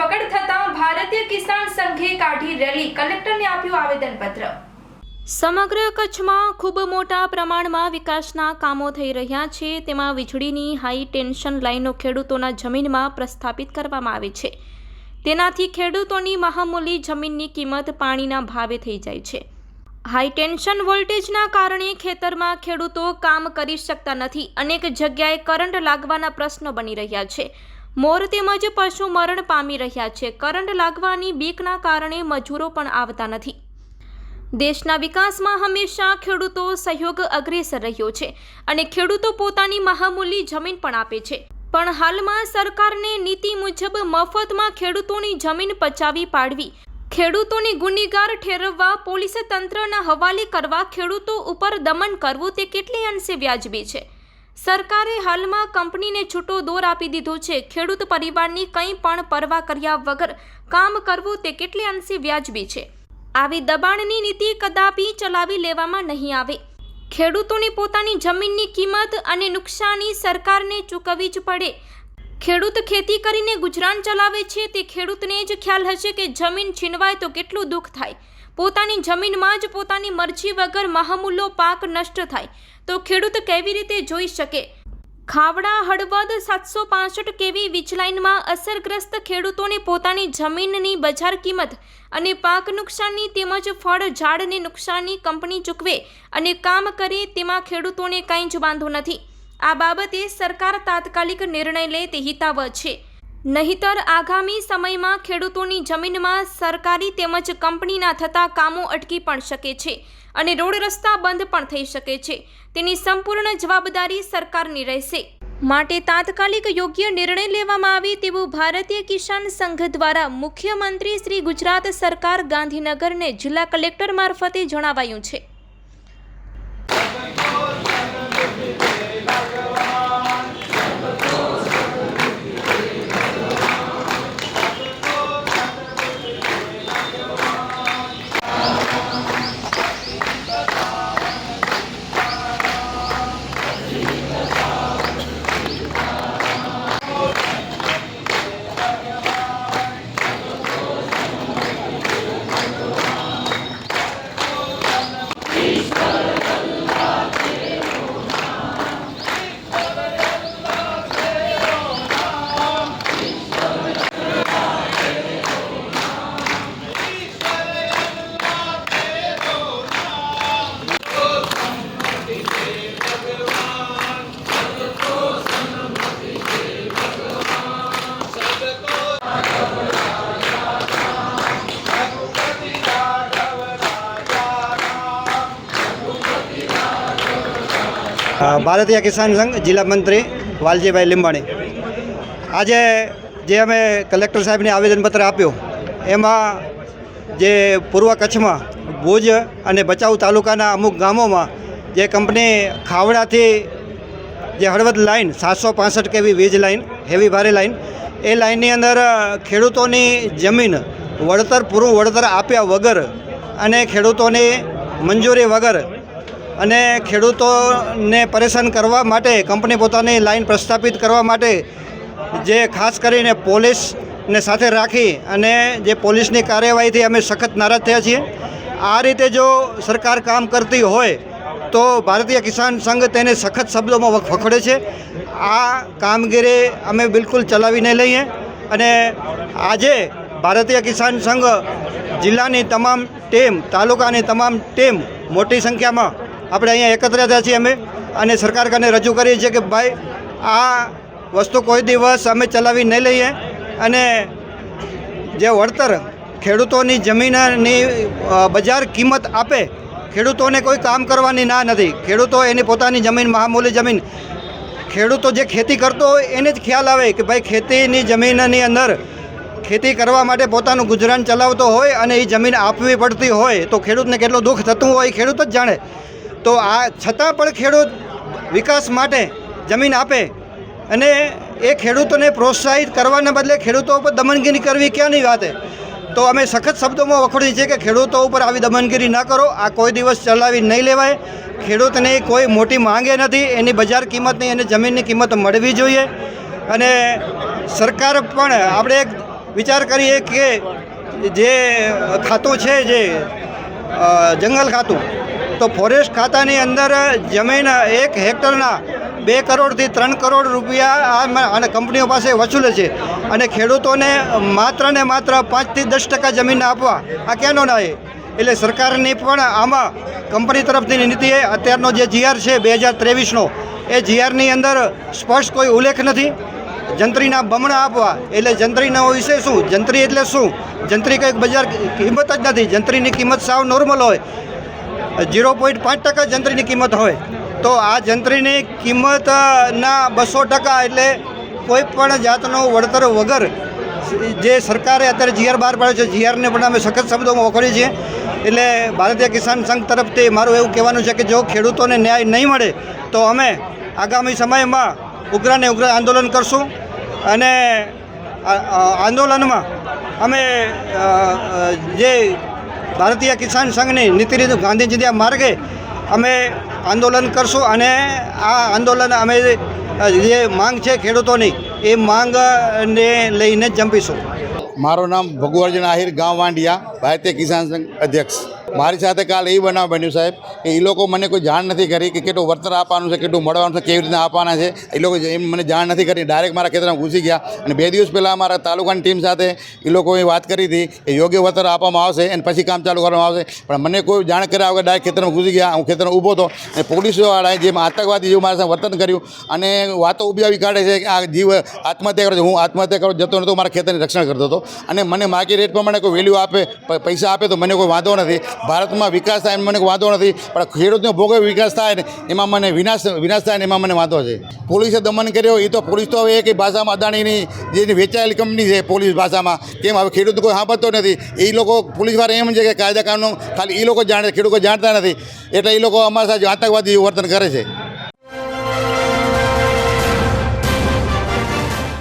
ધરપકડ થતાં ભારતીય કિસાન સંઘે કાઢી રેલી. કલેક્ટરને આપ્યું આવેદનપત્ર. સમગ્ર કચ્છમાં ખૂબ મોટા પ્રમાણમાં વિકાસના કામો થઈ રહ્યા છે. તેમાં વીજળીની હાઈ ટેન્શન લાઈનો ખેડૂતોના જમીનમાં પ્રસ્થાપિત કરવામાં આવે છે. તેનાથી ખેડૂતોની મહામૂલી જમીનની કિંમત પાણીના ભાવે થઈ જાય છે. હાઈ ટેન્શન વોલ્ટેજના કારણે ખેતરમાં ખેડૂતો કામ કરી શકતા નથી. અનેક જગ્યાએ કરંટ લાગવાના પ્રશ્નો બની રહ્યા છે. મોર તેમજ પશુ મરણ પામી રહ્યા છે. કરંટ લાગવાની બીકના કારણે મજૂરો પણ આવતા નથી. દેશના વિકાસમાં હંમેશા ખેડૂતો સહયોગ અગ્રેસર રહ્યો છે અને ખેડૂતો પોતાની મહામૂલી જમીન પણ આપે છે. પણ હાલમાં સરકારને નીતિ મુજબ મફતમાં ખેડૂતોની જમીન પચાવી પાડવી, ખેડૂતોને ગુનેગાર ઠેરવવા, પોલીસ તંત્રના હવાલે કરવા ખેડૂતો ઉપર દમન કરવું તે કેટલી અંશે વ્યાજબી છે? સરકારે હાલમાં કંપનીને છૂટો દોર આપી દીધો છે. ખેડૂત પરિવારની કંઈ પણ પરવા કર્યા વગર કામ કરવું તે કેટલી અંશે વ્યાજબી છે. આવી દબાણની નીતિ કદાપી ચલાવી લેવામાં નહીં આવે. ખેડૂતોને પોતાની જમીનની કિંમત અને નુકસાની સરકારને ચૂકવવી જ પડે. ખેડૂત ખેતી કરીને ગુજરાન ચલાવે છે તે ખેડૂતને જ ખ્યાલ હશે કે જમીન છીનવાય તો કેટલું દુઃખ થાય. પોતાની જમીનમાં જ પોતાની મરજી વગર મહામૂલો પાક નષ્ટ થાય. તો ખેડૂત કેવી રીતે જોઈ શકે? ખાવડા હળવદ સાતસો પાસઠ કેવી વીજલાઇનમાં અસરગ્રસ્ત ખેડૂતોને પોતાની જમીનની બજાર કિંમત અને પાક નુકસાનની તેમજ ફળ, ઝાડને નુકસાનની કંપની ચૂકવે અને કામ કરે તેમાં ખેડૂતોને કાંઈ જ વાંધો નથી. આ બાબતે સરકાર તાત્કાલિક નિર્ણય લે તે હિતાવ છે. નહીતર આગામી સમયમાં ખેડૂતોની જમીનમાં સરકારી તેમજ કંપનીના થતા કામો અટકી પણ શકે છે અને રોડ રસ્તા બંધ પણ થઈ શકે છે. તેની સંપૂર્ણ જવાબદારી સરકારની રહેશે. માટે તાત્કાલિક યોગ્ય નિર્ણય લેવામાં આવે તેવું ભારતીય કિસાન સંઘ દ્વારા મુખ્યમંત્રી શ્રી ગુજરાત સરકાર ગાંધીનગરને જિલ્લા કલેક્ટર મારફતે જણાવાયું છે. ભારતીય કિસાન સંઘ જિલ્લા મંત્રી વાલજીભાઈ લીંબાણી. આજે જે અમે કલેક્ટર સાહેબને આવેદનપત્ર આપ્યું, એમાં જે પૂર્વ કચ્છમાં ભુજ અને ભચાઉ તાલુકાના અમુક ગામોમાં જે કંપની ખાવડાથી જે હળવદ લાઈન સાતસો પાસઠ કેવી વીજ લાઈન હેવી ભારે લાઈન, એ લાઈનની અંદર ખેડૂતોની જમીન વળતર પૂરું વળતર આપ્યા વગર અને ખેડૂતોની મંજૂરી વગર અને ખેડૂતોને પરેશાન કરવા માટે, કંપની પોતાની લાઈન પ્રસ્થાપિત કરવા માટે જે ખાસ કરીને પોલીસને સાથે રાખી અને જે પોલીસની કાર્યવાહીથી અમે સખત નારાજ થયા છીએ. આ રીતે જો સરકાર કામ કરતી હોય તો ભારતીય કિસાન સંઘ તેને સખત શબ્દોમાં વખ- વખોડે છે. આ કામગીરી અમે બિલકુલ ચલાવીને લઈએ અને આજે ભારતીય કિસાન સંઘ જિલ્લાની તમામ ટીમ, તાલુકાની તમામ ટીમ મોટી સંખ્યામાં આપણે અહીંયા એકત્ર થયા છીએ અમે અને સરકાર કને રજૂ કરીએ છીએ કે ભાઈ, આ વસ્તુ કોઈ દિવસ અમે ચલાવી નહીં લઈએ અને જે વળતર ખેડૂતોની જમીનની બજાર કિંમત આપે, ખેડૂતોને કોઈ કામ કરવાની ના નથી. ખેડૂતો એની પોતાની જમીન, મહામૂલી જમીન. ખેડૂતો જે ખેતી કરતો હોય એને જ ખ્યાલ આવે કે ભાઈ, ખેતીની જમીનની અંદર ખેતી કરવા માટે પોતાનું ગુજરાન ચલાવતો હોય અને એ જમીન આપવી પડતી હોય તો ખેડૂતને કેટલું દુઃખ થતું હોય ખેડૂત જ જાણે. તો આ છતાં પણ ખેડૂત વિકાસ માટે જમીન આપે અને એ ખેડૂતોને પ્રોત્સાહિત કરવાને બદલે ખેડૂતો ઉપર દમનગીરી કરવી ક્યાંની વાત તો અમે સખત શબ્દોમાં વખોડીએ છીએ કે ખેડૂતો ઉપર આવી દમનગીરી ન કરો, આ કોઈ દિવસ ચલાવી નહીં લેવાય. ખેડૂતને કોઈ મોટી માંગે નથી, એની બજાર કિંમતની એને જમીનની કિંમત મળવી જોઈએ. અને સરકાર પણ આપણે એક વિચાર કરીએ કે જે ખાતું છે જે જંગલ ખાતું તો ફોરેસ્ટ ખાતાની અંદર જમીન એક હેક્ટરના બે કરોડથી ત્રણ કરોડ રૂપિયા અને કંપનીઓ પાસે વસૂલે છે. અને ખેડૂતોને માત્ર ને માત્ર પાંચથી દસ ટકા જમીન આપવા આ ક્યાંનો ના એટલે સરકારની પણ આમાં કંપની તરફની નીતિ અત્યારનો જે જીઆર છે બે હજાર ત્રેવીસનો, એ જીઆરની અંદર સ્પષ્ટ કોઈ ઉલ્લેખ નથી. જંત્રીના બમણા આપવા, એટલે જંત્રીનો વિશે શું? જંત્રી એટલે શું? જંત્રી કંઈક બજાર કિંમત જ નથી. જંત્રીની કિંમત સાવ નોર્મલ હોય. ઝીરો પોઈન્ટ પાંચ ટકા જંત્રીની કિંમત હોય. તો આ જંત્રીની કિંમતના બસો ટકા એટલે કોઈ પણ જાતનો વળતર વગર જે સરકારે અત્યારે જીઆર બહાર પાડ્યો છે જીઆરને પણ અમે સખત શબ્દોમાં વખોડીએ છીએ. એટલે ભારતીય કિસાન સંઘ તરફથી મારું એવું કહેવાનું છે કે જો ખેડૂતોને ન્યાય નહીં મળે, તો અમે આગામી સમયમાં ઉગ્રાને ઉગ્ર આંદોલન કરશું અને આંદોલનમાં અમે જે ભારતીય કિસાન સંઘની નીતિ ગાંધીજીના માર્ગે અમે આંદોલન કરશું અને આ આંદોલન અમે જે માંગ છે ખેડૂતોની, એ માંગને લઈને જંપીશું. મારું નામ ભગુઅર્જુન આહિર ગામ વાંડિયા, ભારતીય કિસાન સંઘ અધ્યક્ષ. મારી સાથે કાલ એ બનાવ બન્યું સાહેબ, કે એ લોકો મને કોઈ જાણ નથી કરી કે કેટલું વળતર આપવાનું છે, કેટલું મળવાનું છે, કેવી રીતના આપવાના છે. એ લોકો એમ મને જાણ નથી કરી ડાયરેક્ટ મારા ખેતરમાં ઘૂસી ગયા. અને બે દિવસ પહેલાં મારા તાલુકાની ટીમ સાથે એ લોકોએ વાત કરી હતી કે યોગ્ય વળતર આપવામાં આવશે અને પછી કામ ચાલુ કરવામાં આવશે. પણ મને કોઈ જાણ કર્યા વગર ડાયરેક્ટ ખેતરમાં ઘૂસી ગયા, હું ખેતરમાં ઊભો હતો. અને પોલીસવાળાએ જેમ આતંકવાદી જેવું મારા સાથે વર્તન કર્યું અને વાતો ઊભી કાઢે છે કે આ જીવ આત્મહત્યા કરો હું આત્મહત્યા કરો જતો નહોતો, મારા ખેતરની રક્ષણ કરતો હતો. અને મને માર્કેટ રેટ પ્રમાણે કોઈ વેલ્યુ આપે પૈસા આપે તો મને કોઈ વાંધો નથી. ભારતમાં વિકાસ થાય મને વાંધો નથી, પણ ખેડૂતનો ભોગવે વિકાસ થાય ને, એમાં મને વિનાશ વિનાશ થાય ને એમાં મને વાંધો છે. પોલીસે દમન કર્યો એ તો પોલીસ તો હવે એક ભાષામાં અદાણીની જે વેચાયેલી કંપની છે પોલીસ ભાષામાં, કેમ હવે ખેડૂત કોઈ સાંભળતો નથી. એ લોકો પોલીસવાળા એમ છે કે કાયદા કાનૂન ખાલી એ લોકો જાણે, ખેડૂતો જાણતા નથી. એટલે એ લોકો અમારા સાથે આતંકવાદી વર્તન કરે છે.